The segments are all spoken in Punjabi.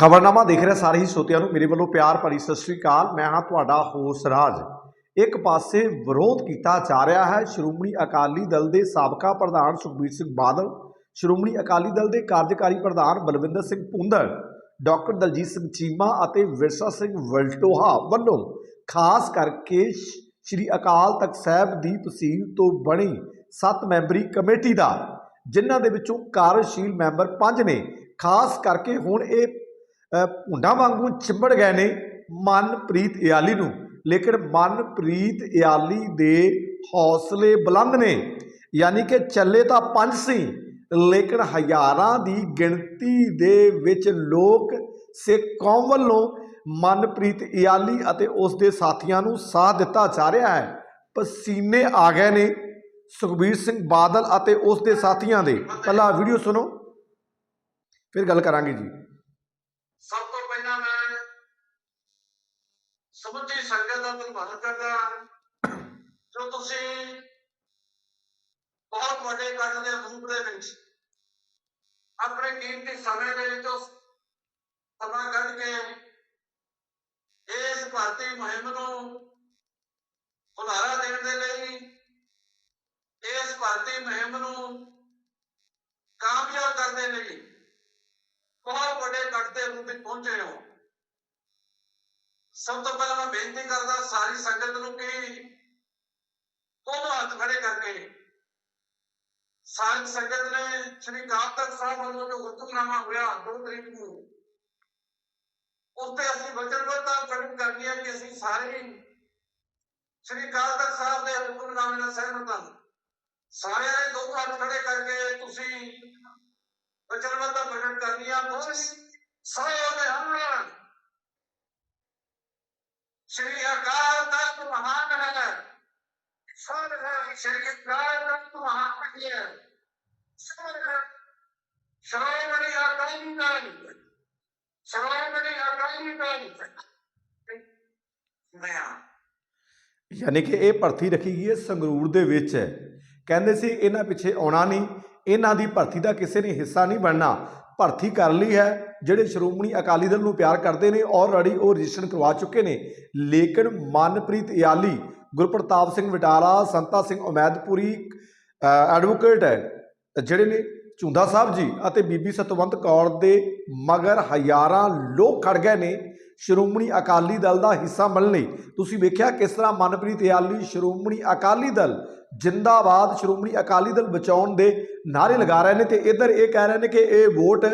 ਖਬਰਨਾਮਾ ਦੇਖ ਰਹੇ ਸਾਰੇ ਹੀ ਸਰੋਤਿਆਂ ਨੂੰ। ਮੇਰੇ ਵੱਲੋਂ ਪਿਆਰ ਭਰੀ ਸਤਿ ਸ੍ਰੀ ਅਕਾਲ। ਮੈਂ ਹਾਂ ਤੁਹਾਡਾ ਹੋਸ ਰਾਜ। ਇੱਕ ਪਾਸੇ ਵਿਰੋਧ ਕੀਤਾ ਜਾ ਰਿਹਾ ਹੈ ਸ਼੍ਰੋਮਣੀ ਅਕਾਲੀ ਦਲ ਦੇ ਸਾਬਕਾ ਪ੍ਰਧਾਨ ਸੁਖਬੀਰ ਸਿੰਘ ਬਾਦਲ, ਸ਼੍ਰੋਮਣੀ ਅਕਾਲੀ ਦਲ ਦੇ ਕਾਰਜਕਾਰੀ ਪ੍ਰਧਾਨ ਬਲਵਿੰਦਰ ਸਿੰਘ ਭੁੰਦੜ ਡਾਕਟਰ ਦਲਜੀਤ ਸਿੰਘ ਚੀਮਾ ਅਤੇ ਵਿਰਸਾ ਸਿੰਘ ਵਲਟੋਹਾ ਵੱਲੋਂ ਖਾਸ ਕਰਕੇ ਸ਼੍ਰੀ ਅਕਾਲ ਤਖਤ ਸਾਹਿਬ ਦੀ ਤਹਿਸੀਲ ਤੋਂ ਬਣੀ 7 ਮੈਂਬਰੀ ਕਮੇਟੀ ਦਾ, ਜਿਨ੍ਹਾਂ ਦੇ ਵਿੱਚੋਂ ਕਾਰਜਸ਼ੀਲ ਮੈਂਬਰ ਪੰਜ ਨੇ। ਖਾਸ ਕਰਕੇ ਹੁਣ ਇਹ ਭੁੰਡਾਂ ਵਾਂਗੂ ਚਿੰਬੜ ਗਏ ਨੇ ਮਨਪ੍ਰੀਤ ਇਆਲੀ ਨੂੰ। ਲੇਕਿਨ ਮਨਪ੍ਰੀਤ ਇਆਲੀ ਦੇ ਹੌਸਲੇ ਬੁਲੰਦ ਨੇ। ਯਾਨੀ ਕਿ ਚੱਲੇ ਤਾਂ ਪੰਜ ਸੀ, ਲੇਕਿਨ ਹਜ਼ਾਰਾਂ ਦੀ ਗਿਣਤੀ ਦੇ ਵਿੱਚ ਲੋਕ ਸਿੱਖ ਕੌਮ ਵੱਲੋਂ ਮਨਪ੍ਰੀਤ ਇਆਲੀ ਅਤੇ ਉਸ ਦੇ ਸਾਥੀਆਂ ਨੂੰ ਸਾਥ ਦਿੱਤਾ ਜਾ ਰਿਹਾ ਹੈ। ਪਸੀਨੇ ਆ ਗਏ ਨੇ ਸੁਖਬੀਰ ਸਿੰਘ ਬਾਦਲ ਅਤੇ ਉਸ ਦੇ ਸਾਥੀਆਂ ਦੇ। ਪਹਿਲਾਂ ਵੀਡੀਓ ਸੁਣੋ, ਫਿਰ ਗੱਲ ਕਰਾਂਗੇ ਜੀ ਸਭ ਤੋਂ ਪਹਿਲਾਂ ਮੈਂ ਸਮੁੱਚੀ ਸੰਗਤ ਦਾ ਧੰਨਵਾਦ ਕਰਦਾ ਜੋ ਤੁਸੀਂ ਬਹੁਤ ਵੱਡੇ ਇਕੱਠ ਦੇ ਰੂਪ ਦੇ ਵਿੱਚ ਆਪਣੇ ਕੀਮਤੀ ਸਮੇਂ ਦੇ ਵਿੱਚ ਸਮਾਂ ਕੱਢ ਕੇ ਇਸ ਭਾਰਤੀ ਮੁਹਿੰਮ ਨੂੰ ਹੁਲਾਰਾ ਦੇਣ ਦੇ ਲਈ ਇਸ ਭਾਰਤੀ ਮੁਹਿੰਮ ਨੂੰ ਕਾਮਯਾਬ ਕਰਨ ਦੇ ਲਈ ਬਹੁਤ ਵੱਡੇ ਕੱਟ ਦੇ ਰੂਪ ਵਿੱਚ ਪਹੁੰਚੇ ਹੋ। ਸਭ ਤੋਂ ਪਹਿਲਾਂ ਮੈਂ ਬੇਨਤੀ ਕਰਦਾ ਸਾਰੀ ਸੰਗਤ ਨੂੰ ਕਿ ਦੋਨੋਂ ਹੱਥ ਖੜੇ ਕਰਕੇ ਸਾਰੀ ਸੰਗਤ ਨੇ ਸ਼੍ਰੀ ਅਕਾਲ ਸਾਹਿਬ ਵੱਲੋਂ ਜੋ ਹੁਕਮਨਾਮਾ ਹੋਇਆ 2 ਤਰੀਕ ਨੂੰ ਉਸ ਅਸੀਂ ਵਚਨਬੱਧਤਾ ਪ੍ਰਗਟ ਕਰਨੀ ਹੈ ਕਿ ਅਸੀਂ ਸਾਰੇ ਸ਼੍ਰੀ ਅਕਾਲ ਤਖਤ ਸਾਹਿਬ ਦੇ ਹੁਕਮਨਾਮੇ ਨਾਲ ਸਹਿਮਤ ਹਾਂ। ਸਾਰਿਆਂ ਨੇ ਦੋ ਹੱਥ ਖੜੇ ਕਰਕੇ ਤੁਸੀਂ ਵਚਨਬੱਧਤਾ ਪ੍ਰਗਟ ਕਰਨੀ ਆ ਤੁਸੀਂ ਸਾਰੇ ਹਮਲਾ ਸ਼੍ਰੀ ਅਕਾਲ ਤਖਤ ਮਹਾਨ ਹੈ। ਸਾਰੇ ਸ਼੍ਰੀ ਅਕਾਲ ਤਖਤ ਮਹਾਨ ਹੈ। ਸਾਰੇ ਸ਼੍ਰੋਮਣੀ ਅਕਾਲੀ ਦਲ। ਸ਼੍ਰੋਮਣੀ ਅਕਾਲੀ ਦਲ। ਮੈਂ ਯਾਨੀ ਕਿ ਇਹ ਭਰਤੀ ਰੱਖੀ ਗਈ ਹੈ ਸੰਗਰੂਰ ਦੇ ਵਿੱਚ। ਕਹਿੰਦੇ ਸੀ, ਇਹਨਾਂ ਪਿੱਛੇ ਆਉਣਾ ਨਹੀਂ। ਇਹਨਾਂ ਦੀ ਭਰਤੀ ਦਾ ਕਿਸੇ ਨੇ ਹਿੱਸਾ ਨਹੀਂ ਬਣਨਾ। ਭਰਤੀ ਕਰ ਲਈ ਹੈ, ਜਿਹੜੇ ਸ਼੍ਰੋਮਣੀ ਅਕਾਲੀ ਦਲ ਨੂੰ ਪਿਆਰ ਕਰਦੇ ਨੇ ਆਲਰੇਡੀ ਉਹ ਰਜਿਸਟਰ ਕਰਵਾ ਚੁੱਕੇ ਨੇ। ਲੇਕਿਨ ਮਨਪ੍ਰੀਤ ਇਆਲੀ, ਗੁਰਪ੍ਰਤਾਪ ਸਿੰਘ ਵਟਾਲਾ, ਸੰਤਾ ਸਿੰਘ ਉਮੈਦਪੁਰੀ ਐਡਵੋਕੇਟ ਹੈ, ਜਿਹੜੇ ਨੇ ਝੁੰਦਾ ਸਾਹਿਬ ਜੀ ਅਤੇ ਬੀਬੀ ਸਤਵੰਤ ਕੌਰ ਦੇ ਮਗਰ ਹਜ਼ਾਰਾਂ ਲੋਕ ਖੜ ਗਏ ਨੇ, ਸ਼੍ਰੋਮਣੀ ਅਕਾਲੀ ਦਲ ਦਾ ਹਿੱਸਾ ਬਣਨ ਲਈ। ਤੁਸੀਂ ਵੇਖਿਆ ਕਿਸ ਤਰ੍ਹਾਂ ਮਨਪ੍ਰੀਤ ਇਆਲੀ, ਸ਼੍ਰੋਮਣੀ ਅਕਾਲੀ ਦਲ ਜਿੰਦਾਬਾਦ ਸ਼੍ਰੋਮਣੀ ਅਕਾਲੀ ਦਲ ਬਚਾਉਣ ਦੇ ਨਾਰੇ ਲਗਾ ਰਹੇ ਨੇ ਤੇ ਇਧਰ ਇਹ ਕਹਿ ਰਹੇ ਨੇ ਕਿ ਇਹ ਵੋਟ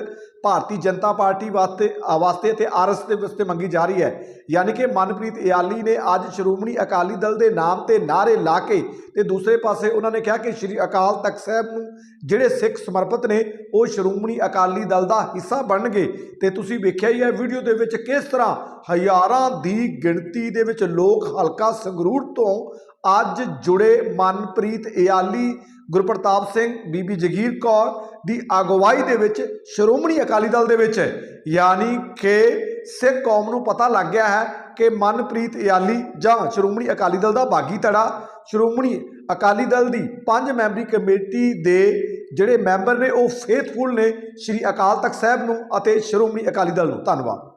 ਭਾਰਤੀ ਜਨਤਾ ਪਾਰਟੀ ਵਾਸਤੇ ਆ ਵਾਸਤੇ ਤੇ ਆਰਐਸ ਦੇ ਵਾਸਤੇ ਮੰਗੀ ਜਾ ਰਹੀ ਹੈ। ਯਾਨੀ ਕਿ ਮਨਪ੍ਰੀਤ ਇਆਲੀ ਨੇ ਅੱਜ ਸ਼੍ਰੋਮਣੀ ਅਕਾਲੀ ਦਲ ਦੇ ਨਾਮ ਤੇ ਨਾਰੇ ਲਾ ਕੇ ਤੇ ਦੂਸਰੇ ਪਾਸੇ ਉਹਨਾਂ ਨੇ ਕਿਹਾ ਕਿ ਸ਼੍ਰੀ ਅਕਾਲ ਤਖਤ ਸਾਹਿਬ ਨੂੰ ਜਿਹੜੇ ਸਿੱਖ ਸਮਰਪਿਤ ਨੇ, ਉਹ ਸ਼੍ਰੋਮਣੀ ਅਕਾਲੀ ਦਲ ਦਾ ਹਿੱਸਾ ਬਣਨਗੇ। ਤੇ ਤੁਸੀਂ ਵੇਖਿਆ ਹੀ ਹੈ ਵੀਡੀਓ ਦੇ ਵਿੱਚ ਕਿਸ ਤਰ੍ਹਾਂ ਹਜ਼ਾਰਾਂ ਦੀ ਗਿਣਤੀ ਦੇ ਵਿੱਚ ਲੋਕ ਹਲਕਾ ਸੰਗਰੂਰ ਤੋਂ ਅੱਜ ਜੁੜੇ ਮਨਪ੍ਰੀਤ ਇਆਲੀ, ਗੁਰਪ੍ਰਤਾਪ ਸਿੰਘ, ਬੀਬੀ ਜਗੀਰ ਕੌਰ ਦੀ ਅਗਵਾਈ ਦੇ ਵਿੱਚ ਸ਼੍ਰੋਮਣੀ ਅਕਾਲੀ ਦਲ ਦੇ ਵਿੱਚ। ਯਾਨੀ ਕਿ ਸਿੱਖ ਕੌਮ ਨੂੰ ਪਤਾ ਲੱਗ ਗਿਆ ਹੈ ਕਿ ਮਨਪ੍ਰੀਤ ਇਆਲੀ ਜਾਂ ਸ਼੍ਰੋਮਣੀ ਅਕਾਲੀ ਦਲ ਦਾ ਬਾਗੀ ਧੜਾ, ਸ਼੍ਰੋਮਣੀ ਅਕਾਲੀ ਦਲ ਦੀ ਪੰਜ ਮੈਂਬਰੀ ਕਮੇਟੀ ਦੇ ਜਿਹੜੇ ਮੈਂਬਰ ਨੇ ਉਹ ਫੇਥਫੁਲ ਨੇ, ਸ਼੍ਰੀ ਅਕਾਲ ਤਖਤ ਸਾਹਿਬ ਨੂੰ ਅਤੇ ਸ਼੍ਰੋਮਣੀ ਅਕਾਲੀ ਦਲ ਨੂੰ। ਧੰਨਵਾਦ।